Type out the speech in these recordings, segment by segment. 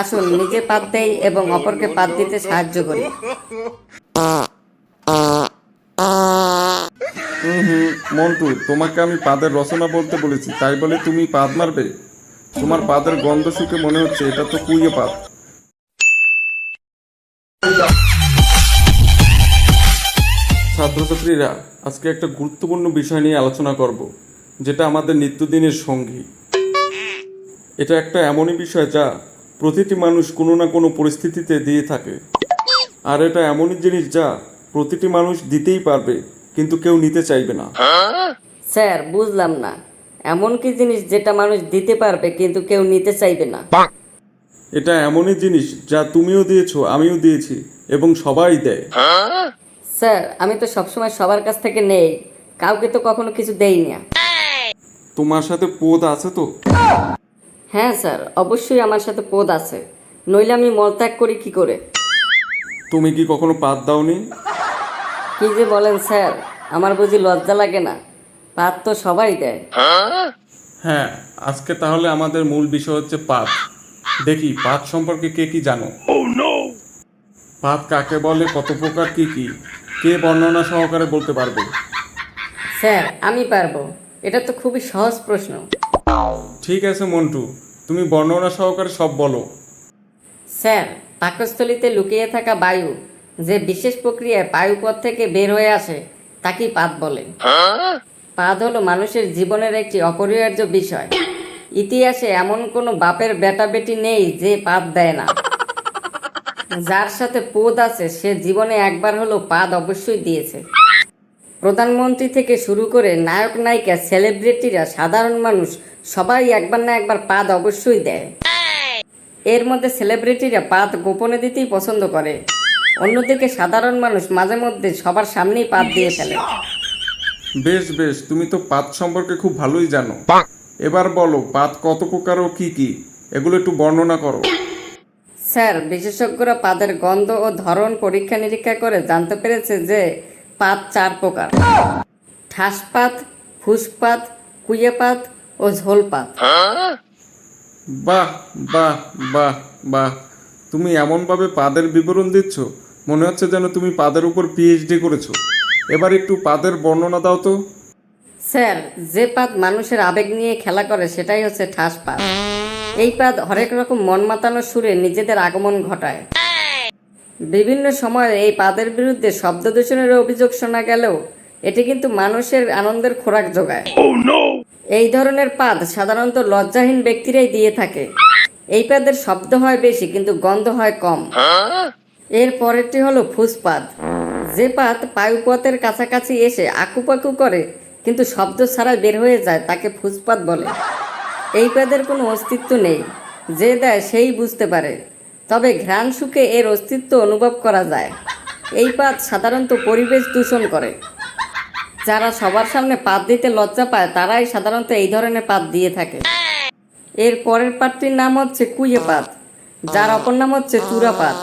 আসুন, নিজে পাত দেই এবং অপরকে পাত দিতে সাহায্য করি। হুম, মন্টু, তোমাকে আমি পাদের রচনা বলতে বলেছি, তাই বলে তুমি পাদ মারবে? তোমার পাদের গন্ধ শুকে মনে হচ্ছে, এটা তো কুইয়ে পাত ছাত্রছাত্রীরা, আজকে একটা গুরুত্বপূর্ণ বিষয় নিয়ে আলোচনা করব, যেটা আমাদের নিত্যদিনের সঙ্গী। এটা একটা এমনই বিষয় যা প্রতিটি মানুষ কোনো না কোনো পরিস্থিতিতে দিয়ে থাকে। আর এটা এমনই জিনিস যা প্রতিটি মানুষ দিতেই পারবে কিন্তু কেউ নিতে চাইবে না। স্যার বুঝলাম না। এমন কি জিনিস যেটা মানুষ দিতে পারবে কিন্তু কেউ নিতে চাইবে না? এটা এমনই জিনিস যা তুমিও দিয়েছ আমিও দিয়েছি এবং সবাই দেয়। স্যার আমি তো সবসময় সবার কাছ থেকে নেই। কাউকে তো কখনো কিছু দেই না তোমার সাথে পদ আছে তো? হ্যাঁ স্যার অবশ্যই আমার সাথে পদ আছে। নইলে আমি মলত্যাগ করি কি করে? তুমি কি কখনো পাত দাওনি? কি যে বলেন স্যার আমার বুঝি লজ্জা লাগে না। পাত তো সবাই দেয়। হ্যাঁ আজকে তাহলে আমাদের মূল বিষয় হচ্ছে পাত। দেখি পাত সম্পর্কে কে কি জানো? পাত কাকে বলে কত প্রকার কি কি? কে বর্ণনা সহকারে বলতে পারবে? স্যার আমি পারব। এটা তো খুবই সহজ প্রশ্ন। ঠিক আছে মন্টু। তুমি বর্ণনা সহকারে সব বলো। স্যার, পাকস্থলিতে লুকিয়ে থাকা বায়ু যে বিশেষ প্রক্রিয়ায় বায়ুপথ থেকে বের হয়ে আসে তাকেই পাত বলে? পাত হলো মানুষের জীবনের একটি অপরিহার্য বিষয়। ইতিহাসে এমন কোনো বাপের বেটা বেটি নেই যে পাত দেয় না। যার সাথে পোদ আছে, সে জীবনে একবার হলো পাদ অবশ্যই দিয়েছে। প্রধানমন্ত্রী থেকে শুরু করে নায়ক নায়িকা সেলিব্রিটিরা সাধারণ মানুষ সবাই একবার না একবার পাদ অবশ্যই দেয়। এর মধ্যে সেলিব্রিটিরা পাত গোপনে দিতেই পছন্দ করে। অন্যদিকে সাধারণ মানুষ মাঝে মধ্যে সবার সামনেই পাত দিয়ে ফেলে। বেশ বেশ তুমি তো পাত সম্পর্কে খুব ভালোই জানো। এবার বলো পাত কত প্রকার ও কি কি? এগুলো একটু বর্ণনা করো। স্যার বিশেষজ্ঞরা পাদের গন্ধ ও ধরন পরীক্ষা নিরীক্ষা করে জানতে পেরেছে যে পাত চার প্রকার। ঠাসপাত ফুসপাত কুইয়েপাত ও ঝোলপাত বাহ বাহ বাহ বাহ। তুমি এমনভাবে পাদের বিবরণ দিচ্ছ মনে হচ্ছে যেন তুমি পাদের উপর পিএইচডি করেছ। এবার একটু পাদের বর্ণনা দাও তো। স্যার যে পাত মানুষের আবেগ নিয়ে খেলা করে সেটাই হচ্ছে ঠাস পাত এই পাত হরেক রকম মন মাতানো সুরে নিজেদের আগমন ঘটায়। বিভিন্ন সময়ে এই পাদের বিরুদ্ধে শব্দ দূষণের অভিযোগ শোনা গেলেও এটি কিন্তু মানুষের আনন্দের খোরাক যোগায়। এই ধরনের পাদ সাধারণত লজ্জাহীন ব্যক্তিরাই দিয়ে থাকে। এই পাদের শব্দ হয় বেশি, কিন্তু গন্ধ হয় কম। এর পরেরটি হলো ফুসপাত যে পাত পায়ুপথের কাছাকাছি এসে আকুপাকু করে, কিন্তু শব্দ ছাড়া বের হয়ে যায়, তাকে ফুসপাত বলে। এই পাদের কোনো অস্তিত্ব নেই। যে দেয় সেই বুঝতে পারে। তবে ঘ্রাণ শুকে এর অস্তিত্ব অনুভব করা যায়। এই পাত সাধারণত পরিবেশ দূষণ করে। যারা সবার সামনে পাত দিতে লজ্জা পায় তারাই সাধারণত এই ধরনের পাত দিয়ে থাকে। এর পরের পাতটির নাম হচ্ছে কুইয়ে পাত যার অপর নাম হচ্ছে চূড়া পাত।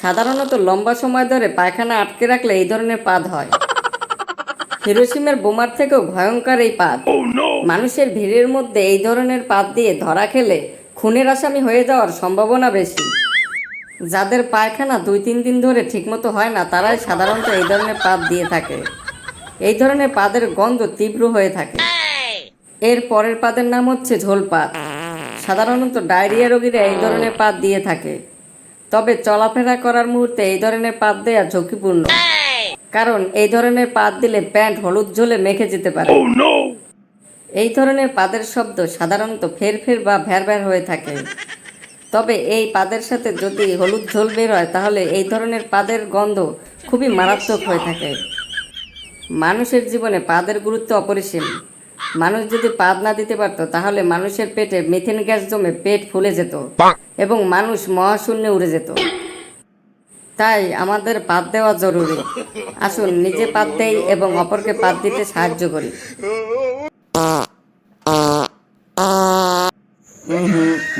সাধারণত লম্বা সময় ধরে পায়খানা আটকে রাখলে এই ধরনের পাত হয়। হিরোসিমের বোমার থেকেও ভয়ঙ্কর এই পাত। মানুষের ভিড়ের মধ্যে এই ধরনের পাত দিয়ে ধরা খেলে খুনের আসামি হয়ে যাওয়ার সম্ভাবনা বেশি। যাদের পায়খানা দুই তিন দিন ধরে ঠিকমতো হয় না তারাই সাধারণত এই ধরনের পাত দিয়ে থাকে। এই ধরনের পাদের গন্ধ তীব্র হয়ে থাকে। এর পরের পাদের নাম হচ্ছে ঝোল পাত সাধারণত ডায়রিয়া রোগীরা এই ধরনের পাত দিয়ে থাকে। তবে চলাফেরা করার মুহূর্তে এই ধরনের পাত দেওয়া ঝুঁকিপূর্ণ। কারণ এই ধরনের পাত দিলে প্যান্ট হলুদ ঝোলে মেখে যেতে পারে। এই ধরনের পাদের শব্দ সাধারণত ফের ফের বা ভ্যার ভ্যার হয়ে থাকে। তবে এই পাদের সাথে যদি হলুদ ঝোল বের হয় তাহলে এই ধরনের পাদের গন্ধ খুবই মারাত্মক হয়ে থাকে। মানুষের জীবনে পাদের গুরুত্ব অপরিসীম। মানুষ যদি পাদ না দিতে পারতো, তাহলে মানুষের পেটে মিথেন গ্যাস জমে পেট ফুলে যেত এবং মানুষ মহাশূন্যে উড়ে যেত। তাই আমাদের পাত দেওয়া জরুরি। আসুন নিজে পাত দেই এবং অপরকে পাত দিতে সাহায্য করি।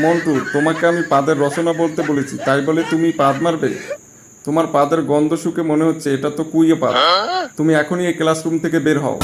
মন্টু, তোমাকে আমি পাদের রচনা বলতে বলেছি, তাই বলে তুমি পাদ মারবে? তোমার পাদের গন্ধ শুকে মনে হচ্ছে এটা তো কুইয়ে পা তুমি এখনই এই ক্লাসরুম থেকে বের হও।